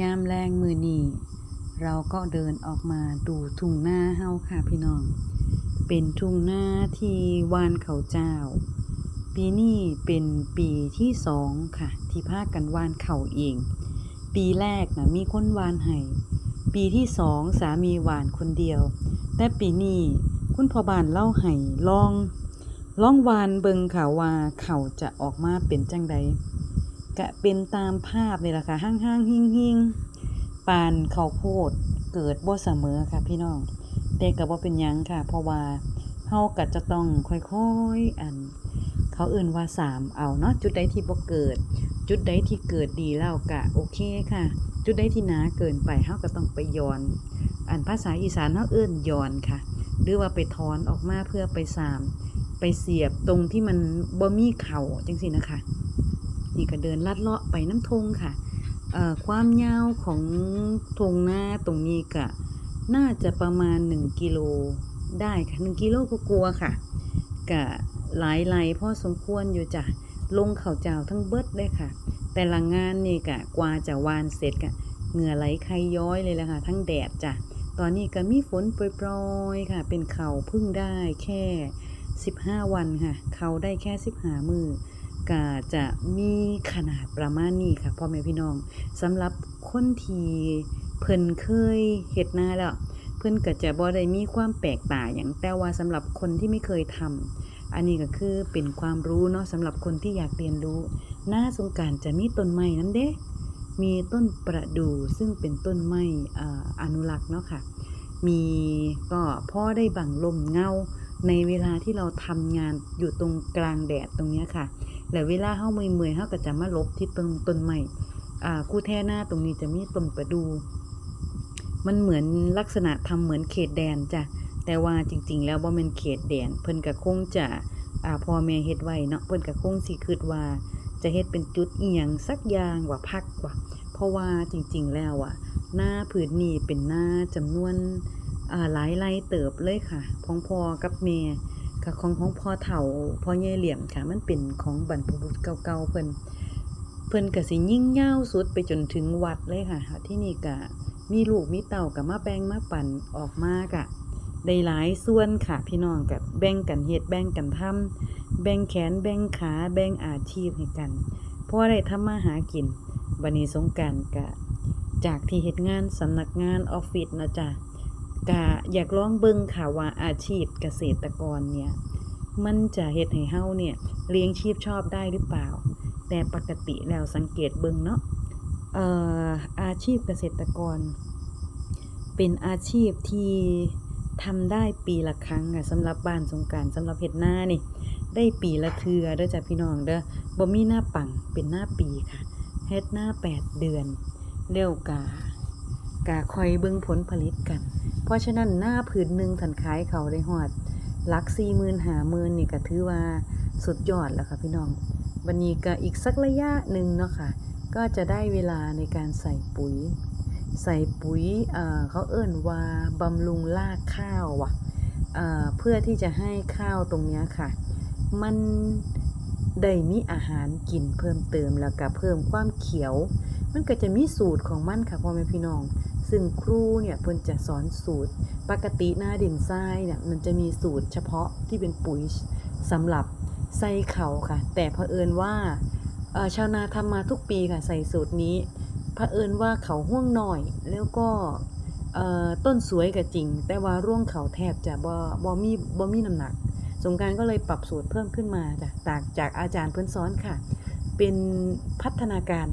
ยามแรงมือนีเราก็เดินออกมาดูทุ่งหน้าเฮาค่ะพี่น้อง เป็นทุ่งหน้าที่วานเขาเจ้า ปีนี้เป็นปีที่สองค่ะ ที่พากันวานเขาเอง ปีแรกนะมีคนวานให้ปีที่สองสามีวานคนเดียว แต่ปีนี้คุณพ่อบ้านเล่าให้ลองลองวานเบิงค่ะว่าเขาจะออกมาเป็นจังใด กะเป็นตามภาพนี่แหละค่ะห้างห้างหิ่งหิ่งปานข้าวโพดเกิดบ่เสมอค่ะพี่น้องแต่ก็บ่าเป็นยังค่ะ เพราะว่าเฮาก็จะต้องค่อยๆอัน เขาเอื่นว่าสามเอาเนาะจุดใดที่บ่เกิด จุดใดที่เกิดดีแล้วก็โอเคค่ะ จุดใดที่หนาเกินไปเฮาก็ต้องไปย้อน อันภาษาอีสานเฮาเอิ้นย้อนค่ะ หรือว่าไปถอนออกมาเพื่อไปสาม ไปเสียบตรงที่มันบ่มีเข่าจังซี่นะคะ นี่ก็เดินลัดเลาะไปน้ำทงค่ะความยาวของทงหน้าตรงนี้ก็น่าจะประมาณ 1 กิโลได้ค่ะ1กิโลก็กลัวค่ะก็หลายไลพอสมควรอยู่จ้ะลงเข่าเจ้าทั้งเบิดเลยค่ะ แต่ละงานนี่กะกว่าจะวานเสร็จกะเหงื่อไหลใครย้อยเลยละค่ะ ทั้งแดดจ้ะตอนนี้ก็มีฝนโปรยๆค่ะ เป็นเข่าพึ่งได้แค่ 15 วันค่ะ เขาได้แค่ 15 มือ ก็จะมีขนาดประมาณนี้ค่ะพ่อแม่พี่น้องสำหรับคนที่เพิ่นเคยเฮ็ดนาแล้ว เพิ่นก็จะบ่ได้มีความแปลกต่างอย่างแต่ว่าสำหรับคนที่ไม่เคยทำอันนี้ก็คือเป็นความรู้เนาะสำหรับคนที่อยากเรียนรู้ หน้าสงการจะมีต้นไม้นั้นเด้ มีต้นประดู่ซึ่งเป็นต้นไม้อาอนุรักษ์เนาะค่ะ มีก็พ่อได้บังลมเงาในเวลาที่เราทำงานอยู่ตรงกลางแดดตรงเนี้ยค่ะ แล้วเวลาเฮาเมื่อยๆเฮาก็จะมาลบที่ต้นต้นไม้อ่าคู่แท่หน้าตรงนี้จะมีต้นประดู มันเหมือนลักษณะทำเหมือนเขตแดนจ้ะแต่ว่าจริง ๆ แล้วบ่แม่นเขตแดน เพิ่นก็คงจะอ่าพ่อแม่เฮ็ดไว้เนาะเพิ่นก็คงสิคิดว่า จะเฮ็ดเป็นจุดอีหยังสักอย่างว่าพักว่าเพราะว่าจริง ๆ แล้วอะหน้าผืนนี้เป็นหน้าจำนวนอ่าหลายไร่เติบเลยค่ะของพ่อกับแม่ กับของของพ่อเฒ่าพ่อใหญ่เหลี่ยมค่ะ มันเป็นของบรรพบุรุษเก่าๆเพิ่นเพิ่นก็สิยิ่งยาวสุดไปจนถึงวัดเลยค่ะ ที่นี่ก็มีลูกมีเต่าก็มาแบ่งมาปั่นออกมากะได้หลายส่วนค่ะพี่น้องกับแบ่งกันเฮ็ดแบ่งกันทำแบ่งแขนแบ่งขาแบ่งอาชีพให้กันเพราะได้ทำมาหากินบัดนี้สงกานต์ก็จากที่เฮ็ดงานสำนักงานออฟฟิศนะจ๊ะ ก็อยากลองเบิ่งค่ะว่าอาชีพเกษตรกรเนี่ยมันจะเฮ็ดให้เฮาเนี่ยเลี้ยงชีพชอบได้หรือเปล่า แต่ปกติแล้วสังเกตเบิ่งเนาะเอ่ออาชีพเกษตรกร เป็นอาชีพที่ทำได้ปีละครั้งอะสำหรับบ้านสงการสำหรับเฮ็ดหน้านี่ได้ปีละเทือเด้อจ้ะพี่น้องเด้อบ่มีหน้าปังเป็นหน้าปีค่ะเฮ็ดหน้าแปดเดือนเร็วกา กาคอยเบิ่งผลผลิตกัน เพราะฉะนั้นหน้าผืนหนึ่งถันขายเขาได้หอดลักสี่หมื่นหาหมื่นนี่ก็ถือว่าสุดยอดแล้วค่ะพี่น้องวันนี้ก็อีกสักระยะหนึ่งเนาะค่ะ ก็จะได้เวลาในการใส่ปุ๋ย ใส่ปุ๋ยเเขาเอิ่นว่าบำรุงรากข้าวว่ะเเพื่อที่จะให้ข้าวตรงเนี้ยค่ะ มันได้มีอาหารกินเพิ่มเติมแล้วก็เพิ่มความเขียว มันก็จะมีสูตรของมันค่ะพ่อแม่พี่น้อง ซึ่งครูเนี่ยเพิ่นจะสอนสูตร ปกติหน้าดินทรายเนี่ยมันจะมีสูตรเฉพาะที่เป็นปุ๋ยสำหรับใส่เขาค่ะ แต่เผอิญว่าชาวนาทำมาทุกปีค่ะใส่สูตรนี้เผอิญว่าเขาห่วงหน่อย แล้วก็ต้นสวยก็จริง แต่ว่าร่วงเขาแทบจะบ่บ่มีบ่มีน้ำหนัก สงการก็เลยปรับสูตรเพิ่มขึ้นมาจากจากจากอาจารย์เพิ่นสอนค่ะ เป็นพัฒนาการ